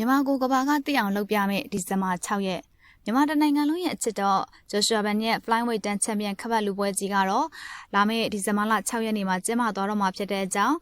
မြန်မာကိုကဘာကသိအောင်လုပ်ပြမယ်ဒီဇင်ဘာ6ရက်မြန်မာတနိုင်ငံလုံးရဲ့အချစ်တော့ဂျိုရှွာဘန်ရဲ့ Flyweight တန်ချန်ပီယံခပတ်လူပွဲကြီးကတော့လာမယ့်ဒီဇင်ဘာလ6ရက်နေ့မှာကျင်းပသွားတော့မှာဖြစ်တဲ့အကြောင်း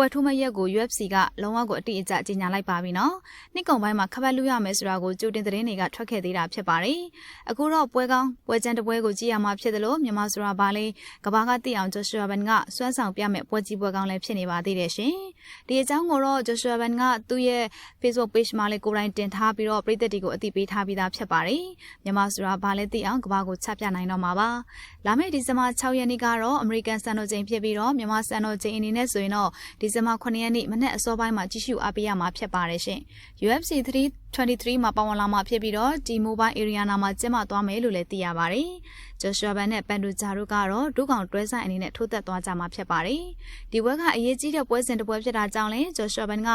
ပွဲထိုးမရက်ကို UFC ကလုံးဝကိုအတိအကျကြေညာလိုက်ပါပြီနော်။နှစ်ကုန်ပိုင်းမှာခပတ်လူရမယ်ဆိုတာကိုကြိုတင်သတင်းတွေကထွက်ခဲ့သေးတာဖြစ်ပါတယ်။အခုတော့ပွဲကောင်းပွဲချန်တပွဲကိုကြည့်ရမှာဖြစ်တယ်လို့မြန်မာဆိုတာဘာလဲကဘာကသိအောင်ဂျိုရှွာဘန်ကစွမ်းဆောင်ပြမယ်ပွဲကြီးပွဲကောင်းလည်းဖြစ်နေပါသေးတယ်ရှင်။ဒီအကြောင်းကိုတော့ဂျိုရှွာဘန်ကသူ့ရဲ့ Facebook page မှာလည်းကိုယ်တိုင်တင်ထားပြီးတော့ပြည်သက်တွေကိုအသိပေးထားပြီးသားဖြစ်ပါတယ်။မြန်မာဆိုတာဘာလဲသိအောင်ကဘာကိုချပြနိုင်တော့မှာပါ။လာမယ့်ဒီဇင်ဘာ6ရက်နေ့ကတော့ American စံတော်ချိန်ဖြစ်ပြီးတော့မြန်မာစံတော်ချိန်အနေနဲ့ဆိုရင်တော့ဒီဇင်ဘာ9ရက်နေ့မနက်အစောပိုင်းမှာကြည့်ရှုအားပေးရမှာဖြစ်ပါတယ်ရှင်။ UFC 323မှာပါဝင်လာမှာဖြစ်ပြီးတော့ဒီ Mobile Area နာမှာကျင်းပသွားမယ်လို့လည်းသိရပါတယ်။ဂျိုရှွာဘန်နဲ့ပန်ဒူဂျာတို့ကတော့ဒုကောင်တွဲဆိုင်အနေနဲ့ထိုးသက်သွားကြမှာဖြစ်ပါတယ်။ဒီဘွဲကအရေးကြီးတဲ့ပွဲစဉ်တစ်ပွဲဖြစ်တာကြောင့်လည်းဂျိုရှွာဘန်က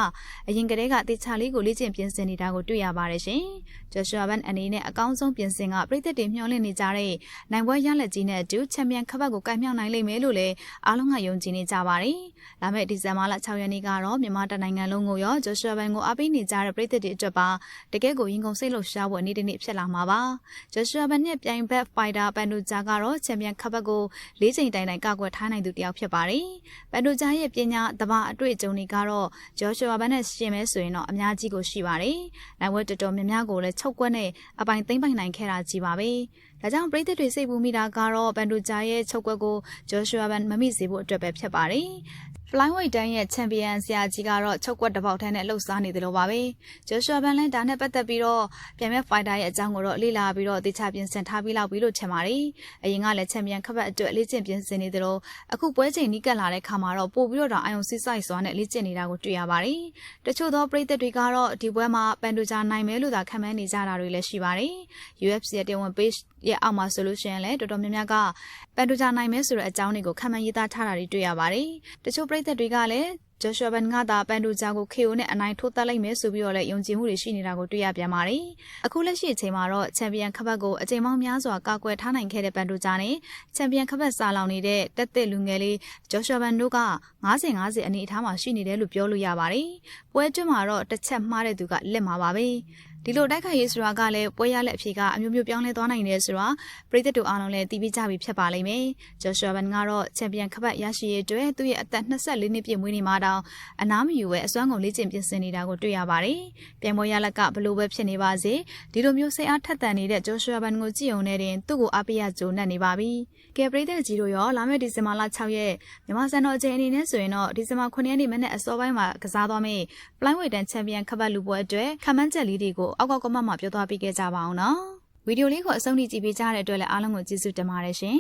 အရင်ကတည်းကတေချာလေးကိုလေ့ကျင့်ပြင်ဆင်နေတာကိုတွေ့ရပါတယ်ရှင်။ဂျိုရှွာဘန်အနေနဲ့အကောင်းဆုံးပြင်ဆင်ကပြည်သက်တွေမျှော်လင့်နေကြတဲ့နိုင်ပွဲရလက်ကြီးနဲ့အတူချန်ပီယံခပတ်ကိုကိုင်မြောက်နိုင်လိမ့်မယ်လို့လည်းအားလုံးကယုံကြည်နေကြပါတယ်။လာမယ့်ဒီဇင်ဘာလ6ရက်နေ့ကတော့မြန်မာတနိုင်ငံလုံးကိုရောဂျိုရှွာဘန်ကိုအားပေးနေကြတဲ့ပြည်သက်တွေအတွက်ပါတကယ်ကိုရင်ကုန်စိတ်လှုပ်ရှားဖို့နေ့တစ်နေ့ဖြစ်လာမှာပါ။ဂျိုရှွာဘန်နဲ့ပြိုင်ဘက်ဖိုင်တာပန်ဒူဂျာကတော့ချန်ပီယံခပတ်ကို၄ချိန်တိုင်တိုင်ကကွယ်ထားနိုင်သူတစ်ယောက်ဖြစ်ပါတယ်။ပန်ဒူဂျာရဲ့ပညာတဘာအတွေ့အကြုံတွေကတော့ဂျိုရှွာဘန်နဲ့ရှင်မဲဆိုရင်တော့အများကြီးကိုရှိပါတယ်။နိုင်ဝဲတော်တော်များများကိုလည်းချုပ်ကွက်နဲ့အပိုင်သိမ့်ပိုင်နိုင်ခဲ့တာကြီးပါပဲ။ဒါကြောင့်ပြည်သက်တွေစိတ်ပူမိတာကတော့ပန်ဒူဂျာရဲ့ချုပ်ကွက်ကိုဂျိုရှွာဘန်မမိစေဖို့အတွက်ပဲဖြစ်ပါတယ်။ Flyweight တန်းရဲ့ချန်ပီယံဆရာကြီးကတော့ချုပ်ကွက်တစ်ပေါက်ထဲနဲ့လှုပ်ရှားနေတယ်လို့ပါပဲ။ဂျိုရှွာဘန်လည်းဒါနဲ့ပတ်သက်ပြီးတော့ပြန်မဲ့ဖိုင်တာရဲ့အကြောင်းကိုတော့လေ့လာပြီးတော့တေချာပြင်ဆင်ထားပြီးလောက်ပြီးလို့ထင်ပါတယ်။အရင်ကလည်းချန်ပီယံခပတ်အတွက်လေ့ကျင့်ပြင်ဆင်နေတယ်လို့အခုပွဲချိန်နီးကပ်လာတဲ့ခါမှာတော့ပို့ပြီးတော့တောင်အာယုံစစ်ဆိုင်စွာနဲ့လေ့ကျင့်နေတာကိုတွေ့ရပါတယ်။တချို့သောပရိသတ်တွေကတော့ဒီပွဲမှာပန်ဒူဂျာနိုင်မယ်လို့သာခံမှန်းနေကြတာတွေလည်းရှိပါတယ်။ UFC ရဲ့တင်ဝင် page ရဲ့အောက်မှာဆိုလို့ရှိရင်လည်းတော်တော်များများကပန်ဒူဂျာနိုင်မယ်ဆိုတဲ့အကြောင်းတွေကိုခံမှန်းရေးသားထားတာတွေတွေ့ရပါတယ်။တချို့ပရိသတ်တွေကလည်းဂျိုရှွာဘန်ကသာပန်ဒူဂျာကို KO နဲ့အနိုင်ထိုးသက်လိုက်မယ်ဆိုပြီးတော့လည်းယုံကြည်မှုတွေရှိနေတာကိုတွေ့ရပြန်ပါတယ်။အခုလက်ရှိအချိန်မှာတော့ချန်ပီယံခပတ်ကိုအချိန်မောင်းများစွာကာကွယ်ထားနိုင်ခဲ့တဲ့ပန်ဒူဂျာနဲ့ချန်ပီယံခပတ်စာလောင်နေတဲ့တက်သက်လူငယ်လေးဂျိုရှွာဘန်တို့က90-50အနေအထားမှာရှိနေတယ်လို့ပြောလို့ရပါတယ်။ပွဲကျွတ်မှာတော့တစ်ချက်မှားတဲ့သူကလက်မှာပါပဲ။ ဒီလိုတိုက်ခိုက်ရေးဆိုတာကလည်းပွဲရလက်အဖြေကအမျိုးမျိုးပြောင်းလဲသွားနိုင်တယ်ဆိုတာပြည်သက်တို့အားလုံးလည်းသိပြီးကြပြီဖြစ်ပါလိမ့်မယ်။ဂျိုရှွာဘန်ကတော့ချန်ပီယံခပတ်ရရှိရေးအတွက်သူ့ရဲ့အသက်24နှစ်ပြည့်မွေးနေ့မှာတောင်အနားမယူပဲအစွမ်းကုန်လေ့ကျင့်ပြင်ဆင်နေတာကိုတွေ့ရပါတယ်။ပြန်ပွဲရလက်ကဘလို့ပဲဖြစ်နေပါစေဒီလိုမျိုးစိတ်အားထက်သန်နေတဲ့ဂျိုရှွာဘန်ကိုကြည့်ုံနဲ့တင်သူ့ကိုအားပေးရကြိုနဲ့နေပါပြီ။ကဲပြည်သက်ကြီးတို့ရောလာမယ့်ဒီဇင်ဘာလ6ရက်မြန်မာစံတော်အချိန်အနေနဲ့ဆိုရင်တော့ဒီဇင်ဘာ9ရက်နေ့မနေ့အစောပိုင်းမှာကစားသွားမယ့် Flyweight တန်ချန်ပီယံခပတ်လူပွဲအတွက်ခမန်းချက်လေးတွေကိုအောက်ကကမတ်မှာပြောသွားပြီးခဲ့ကြပါအောင်နော်ဗီဒီယိုလေးကိုအဆုံးထိကြည့်ပေးကြတဲ့အတွက်လည်းအားလုံးကိုကျေးဇူးတင်ပါတယ်ရှင်